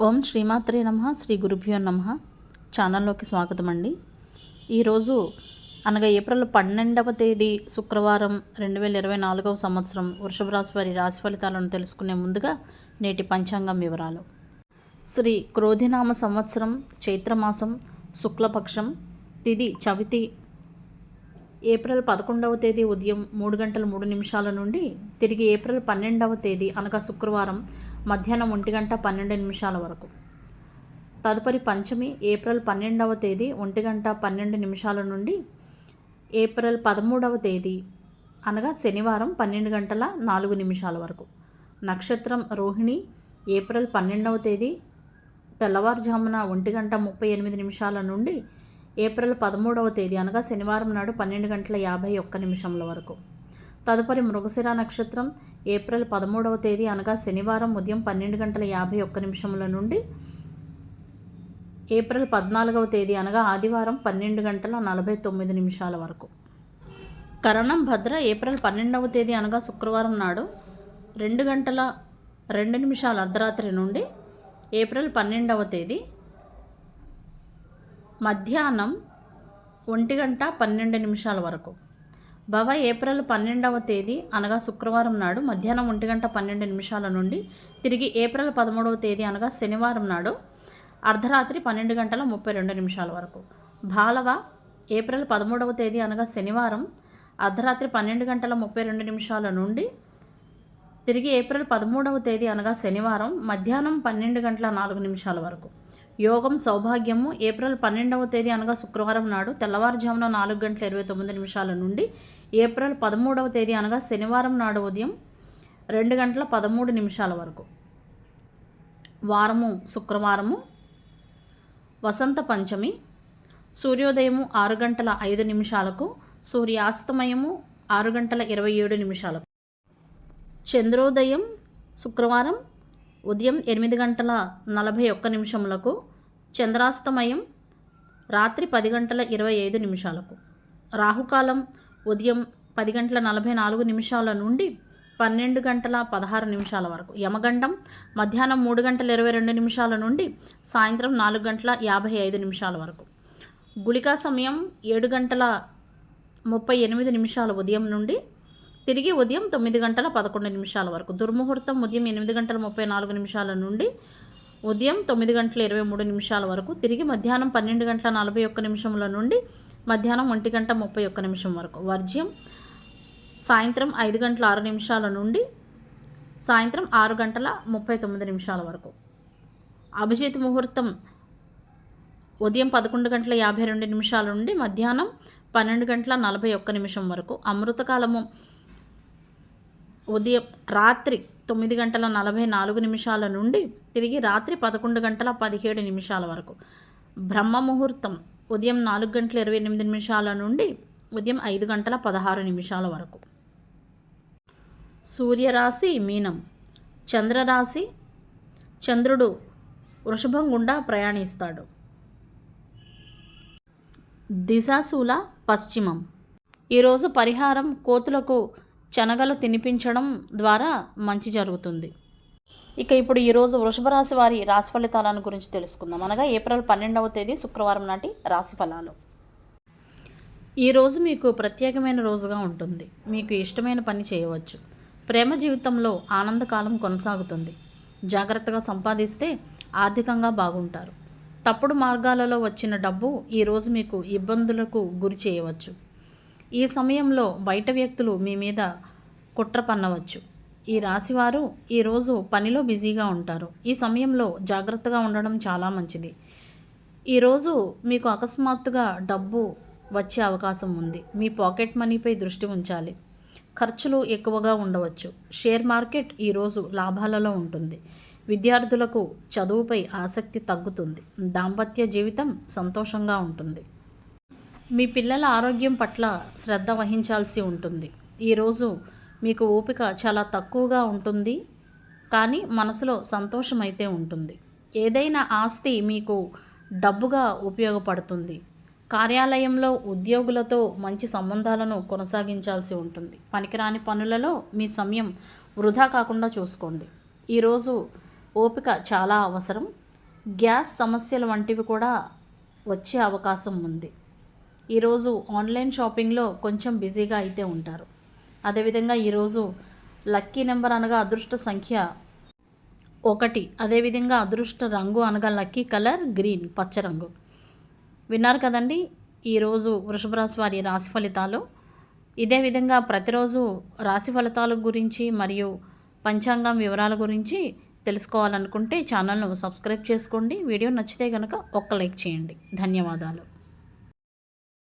ఓం శ్రీమాత్రే నమ శ్రీ గురుభ్యో నమ. ఛానల్లోకి స్వాగతం అండి. ఈరోజు అనగా ఏప్రిల్ పన్నెండవ తేదీ శుక్రవారం రెండు వేల ఇరవై నాలుగవ సంవత్సరం వృషభ రాశి వారి రాశి ఫలితాలను తెలుసుకునే ముందుగా నేటి పంచాంగం వివరాలు. శ్రీ క్రోధినామ సంవత్సరం చైత్రమాసం శుక్లపక్షం తిది చవితి ఏప్రిల్ పదకొండవ తేదీ ఉదయం మూడు గంటల మూడు నిమిషాల నుండి తిరిగి ఏప్రిల్ పన్నెండవ తేదీ అనగా శుక్రవారం మధ్యాహ్నం ఒంటి గంట పన్నెండు నిమిషాల వరకు. తదుపరి పంచమి ఏప్రిల్ పన్నెండవ తేదీ ఒంటి గంట పన్నెండు నిమిషాల నుండి ఏప్రిల్ పదమూడవ తేదీ అనగా శనివారం పన్నెండు గంటల నాలుగు నిమిషాల వరకు. నక్షత్రం రోహిణి ఏప్రిల్ పన్నెండవ తేదీ తెల్లవారుజామున ఒంటి గంట ముప్పై ఎనిమిది నిమిషాల నుండి ఏప్రిల్ పదమూడవ తేదీ అనగా శనివారం నాడు పన్నెండు గంటల యాభై ఒక్క నిమిషముల వరకు. తదుపరి మృగశిర నక్షత్రం ఏప్రిల్ పదమూడవ తేదీ అనగా శనివారం ఉదయం పన్నెండు గంటల యాభై ఒక్క నిమిషముల నుండి ఏప్రిల్ పద్నాలుగవ తేదీ అనగా ఆదివారం పన్నెండు గంటల నలభై తొమ్మిది నిమిషాల వరకు. కరణం భద్ర ఏప్రిల్ పన్నెండవ తేదీ అనగా శుక్రవారం నాడు రెండు గంటల రెండు నిమిషాల అర్ధరాత్రి నుండి ఏప్రిల్ పన్నెండవ తేదీ మధ్యాహ్నం ఒంటి గంట పన్నెండు నిమిషాల వరకు. భవ ఏప్రిల్ పన్నెండవ తేదీ అనగా శుక్రవారం నాడు మధ్యాహ్నం ఒంటి గంట పన్నెండు నిమిషాల నుండి తిరిగి ఏప్రిల్ పదమూడవ తేదీ అనగా శనివారం నాడు అర్ధరాత్రి పన్నెండు గంటల ముప్పై రెండు నిమిషాల వరకు. బాలవ ఏప్రిల్ పదమూడవ తేదీ అనగా శనివారం అర్ధరాత్రి పన్నెండు గంటల ముప్పై రెండు నిమిషాల నుండి తిరిగి ఏప్రిల్ పదమూడవ తేదీ అనగా శనివారం మధ్యాహ్నం పన్నెండు గంటల నాలుగు నిమిషాల వరకు. యోగం సౌభాగ్యము ఏప్రిల్ పన్నెండవ తేదీ అనగా శుక్రవారం నాడు తెల్లవారుజామున నాలుగు గంటల ఇరవై తొమ్మిది నిమిషాల నుండి ఏప్రిల్ పదమూడవ తేదీ అనగా శనివారం నాడు ఉదయం రెండు గంటల పదమూడు నిమిషాల వరకు. వారము శుక్రవారము వసంత పంచమి సూర్యోదయము ఆరు గంటల ఐదు నిమిషాలకు సూర్యాస్తమయము ఆరు గంటల ఇరవై ఏడు నిమిషాలకు. చంద్రోదయం శుక్రవారం ఉదయం ఎనిమిది గంటల నలభై ఒక్క నిమిషములకు చంద్రాస్తమయం రాత్రి పది గంటల ఇరవై ఐదు నిమిషాలకు. రాహుకాలం ఉదయం పది గంటల నలభై నాలుగు నిమిషాల నుండి పన్నెండు గంటల పదహారు నిమిషాల వరకు. యమగండం మధ్యాహ్నం మూడు గంటల ఇరవై రెండు నిమిషాల నుండి సాయంత్రం నాలుగు గంటల యాభై ఐదు నిమిషాల వరకు. గుళికా సమయం ఏడు గంటల ముప్పై ఎనిమిది నిమిషాల ఉదయం నుండి తిరిగి ఉదయం తొమ్మిది గంటల పదకొండు నిమిషాల వరకు. దుర్ముహూర్తం ఉదయం ఎనిమిది గంటల ముప్పై నాలుగు నిమిషాల నుండి ఉదయం తొమ్మిది గంటల ఇరవై మూడు నిమిషాల వరకు తిరిగి మధ్యాహ్నం పన్నెండు గంటల నలభై ఒక్క నిమిషముల నుండి మధ్యాహ్నం ఒంటి గంట ముప్పై ఒక్క నిమిషం వరకు. వర్జ్యం సాయంత్రం ఐదు గంటల ఆరు నిమిషాల నుండి సాయంత్రం ఆరు గంటల ముప్పై తొమ్మిది నిమిషాల వరకు. అభిజిత్ ముహూర్తం ఉదయం పదకొండు గంటల యాభై రెండు నిమిషాల నుండి మధ్యాహ్నం పన్నెండు గంటల నలభై ఒక్క నిమిషం వరకు. అమృతకాలము ఉదయం రాత్రి తొమ్మిది గంటల నలభై నాలుగు నిమిషాల నుండి తిరిగి రాత్రి పదకొండు గంటల పదిహేడు నిమిషాల వరకు. బ్రహ్మ ముహూర్తం ఉదయం నాలుగు గంటల ఇరవై ఎనిమిది నిమిషాల నుండి ఉదయం ఐదు గంటల పదహారు నిమిషాల వరకు. సూర్యరాశి మీనం. చంద్రరాశి చంద్రుడు వృషభం గుండా ప్రయాణిస్తాడు. దిశాశూల పశ్చిమం. ఈరోజు పరిహారం కోతులకు శనగలు తినిపించడం ద్వారా మంచి జరుగుతుంది. ఇక ఇప్పుడు ఈరోజు వృషభ రాశి వారి రాశి ఫలితాలను గురించి తెలుసుకుందాం. అనగా ఏప్రిల్ పన్నెండవ తేదీ శుక్రవారం నాటి రాశి ఫలాలు. ఈరోజు మీకు ప్రత్యేకమైన రోజుగా ఉంటుంది. మీకు ఇష్టమైన పని చేయవచ్చు. ప్రేమ జీవితంలో ఆనందకాలం కొనసాగుతుంది. జాగ్రత్తగా సంపాదిస్తే ఆర్థికంగా బాగుంటారు. తప్పుడు మార్గాలలో వచ్చిన డబ్బు ఈరోజు మీకు ఇబ్బందులకు గురి చేయవచ్చు. ఈ సమయంలో బయట వ్యక్తులు మీ మీద కుట్ర పన్నవచ్చు. ఈ రాశివారు ఈరోజు పనిలో బిజీగా ఉంటారు. ఈ సమయంలో జాగ్రత్తగా ఉండడం చాలా మంచిది. ఈరోజు మీకు అకస్మాత్తుగా డబ్బు వచ్చే అవకాశం ఉంది. మీ పాకెట్ మనీపై దృష్టి ఉంచాలి. ఖర్చులు ఎక్కువగా ఉండవచ్చు. షేర్ మార్కెట్ ఈరోజు లాభాలలో ఉంటుంది. విద్యార్థులకు చదువుపై ఆసక్తి తగ్గుతుంది. దాంపత్య జీవితం సంతోషంగా ఉంటుంది. మీ పిల్లల ఆరోగ్యం పట్ల శ్రద్ధ వహించాల్సి ఉంటుంది. ఈరోజు మీకు ఓపిక చాలా తక్కువగా ఉంటుంది కానీ మనసులో సంతోషం అయితే ఉంటుంది. ఏదైనా ఆస్తి మీకు డబ్బుగా ఉపయోగపడుతుంది. కార్యాలయంలో ఉద్యోగులతో మంచి సంబంధాలను కొనసాగించాల్సి ఉంటుంది. పనికిరాని పనులలో మీ సమయం వృధా కాకుండా చూసుకోండి. ఈరోజు ఓపిక చాలా అవసరం. గ్యాస్ సమస్యలు వంటివి కూడా వచ్చే అవకాశం ఉంది. ఈరోజు ఆన్లైన్ షాపింగ్లో కొంచెం బిజీగా అయితే ఉంటారు. అదేవిధంగా ఈరోజు లక్కీ నెంబర్ అనగా అదృష్ట సంఖ్య ఒకటి. అదేవిధంగా అదృష్ట రంగు అనగా లక్కీ కలర్ గ్రీన్ పచ్చ రంగు. విన్నారు కదండి? ఈరోజు వృషభ రాశి వారి రాశి ఫలితాలు. ఇదే విధంగా ప్రతిరోజు రాశి ఫలితాల గురించి మరియు పంచాంగం వివరాల గురించి తెలుసుకోవాలనుకుంటే ఛానల్ను సబ్స్క్రైబ్ చేసుకోండి. వీడియో నచ్చితే కనుక ఒక్క లైక్ చేయండి. ధన్యవాదాలు.